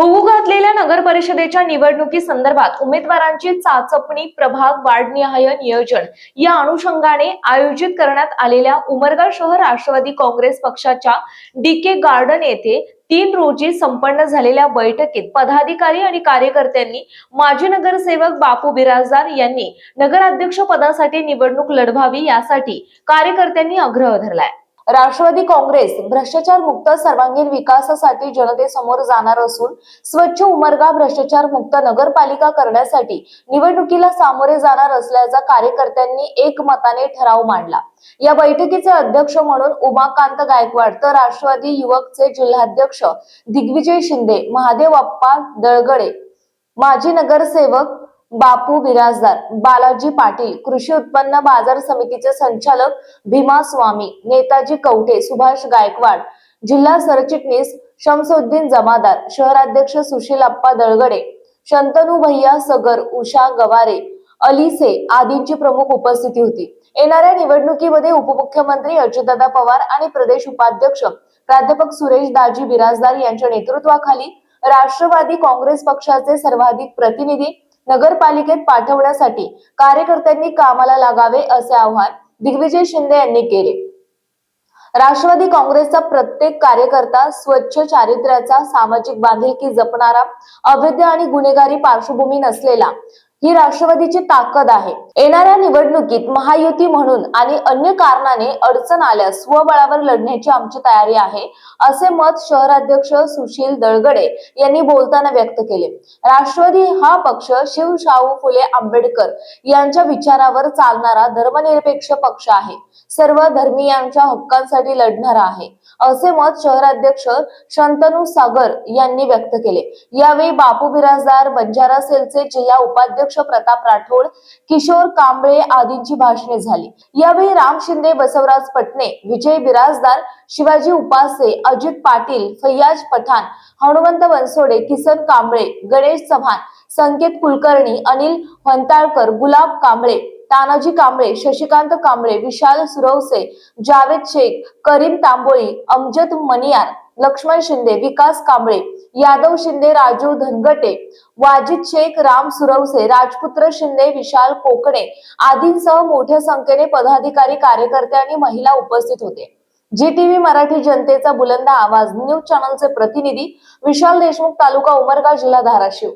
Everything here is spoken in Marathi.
होऊ घातलेल्या नगर परिषदेच्या निवडणुकी संदर्भात उमेदवारांची चाचपणी प्रभाग वार्डनिहाय नियोजन या अनुषंगाने आयोजित करण्यात आलेल्या उमरगा शहर राष्ट्रवादी काँग्रेस पक्षाच्या डीके गार्डन येथे तीन रोजी संपन्न झालेल्या बैठकीत पदाधिकारी आणि कार्यकर्त्यांनी माजी नगरसेवक बापू बिराजदार यांनी नगराध्यक्ष पदासाठी निवडणूक लढवावी यासाठी कार्यकर्त्यांनी आग्रह धरलाय. राष्ट्रवादी काँग्रेस भ्रष्टाचार मुक्त सर्वांगीण विकासासाठी जनतेसमोर जाणार असून स्वच्छ उमरगा भ्रष्टाचार मुक्त नगरपालिका करण्यासाठी निवडणुकीला सामोरे जाणार असल्याचा कार्यकर्त्यांनी एकमताने ठराव मांडला. या बैठकीचे अध्यक्ष म्हणून उमाकांत गायकवाड तर राष्ट्रवादी युवकचे जिल्हाध्यक्ष दिग्विजय शिंदे महादेव अप्पा दळगडे माजी नगरसेवक बापू बिराजदार बालाजी पाटील कृषी उत्पन्न बाजार समितीचे संचालक भीमा स्वामी नेताजी कवठे सुभाष गायकवाड जिल्हा सरचिटणीस शमसुद्दीन जमादार शहराध्यक्ष सुशील अप्पा दळगडे शंतनू भैया सगर उषा गवारे अलिसे आदींची प्रमुख उपस्थिती होती. येणाऱ्या निवडणुकीमध्ये उपमुख्यमंत्री अजितदादा पवार आणि प्रदेश उपाध्यक्ष प्राध्यापक सुरेश दाजी बिराजदार यांच्या नेतृत्वाखाली राष्ट्रवादी काँग्रेस पक्षाचे सर्वाधिक प्रतिनिधी नगरपालिकेत पाठवण्यासाठी कार्यकर्त्यांनी कामाला लागावे असे आवाहन दिग्विजय शिंदे यांनी केले. राष्ट्रवादी काँग्रेसचा प्रत्येक कार्यकर्ता स्वच्छ चारित्र्याचा सामाजिक बांधिलकी जपणारा अवैध आणि गुन्हेगारी पार्श्वभूमी नसलेला ही राष्ट्रवादीची ताकद आहे. येणाऱ्या निवडणुकीत महायुती म्हणून आणि अन्य कारणाने अडचण आल्यास स्वबळावर लढण्याची आमची तयारी आहे असे मत शहराध्यक्ष सुशील दळगडे यांनी बोलताना व्यक्त केले. राष्ट्रवादी हा पक्ष शिव शाहू फुले आंबेडकर यांच्या विचारावर चालणारा धर्मनिरपेक्ष पक्ष आहे. सर्व धर्मीयांच्या हक्कांसाठी लढणारा आहे असे मत शहराध्यक्ष शंतनू सागर यांनी व्यक्त केले. यावेळी बापू बिराजदार बंजारा सेलचे जिल्हा उपाध्यक्ष प्रताप राठोड किशोर कांबळे आदींची भाषणे झाली. यावेळी राम शिंदे बसवराज पटणे विजय बिराजदार शिवाजी उपासे अजित पाटील फैयाज पठाण हनुमंत बनसोडे किसन कांबळे गणेश चव्हाण संकेत कुलकर्णी अनिल हंताळकर गुलाब कांबळे तानाजी कांबळे शशिकांत कांबळे विशाल सुरवसे जावेद शेख करीम तांबोळी अमजद मनियार लक्ष्मण शिंदे विकास कांबळे यादव शिंदे राजू धनगटे वाजिद शेख राम सुरवसे राजपुत्र शिंदे विशाल कोकणे आदींसह मोठ्या संख्येने पदाधिकारी कार्यकर्ते आणि महिला उपस्थित होते. जी टीव्ही मराठी जनतेचा बुलंद आवाज न्यूज चॅनलचे प्रतिनिधी विशाल देशमुख तालुका उमरगा जिल्हा धाराशिव.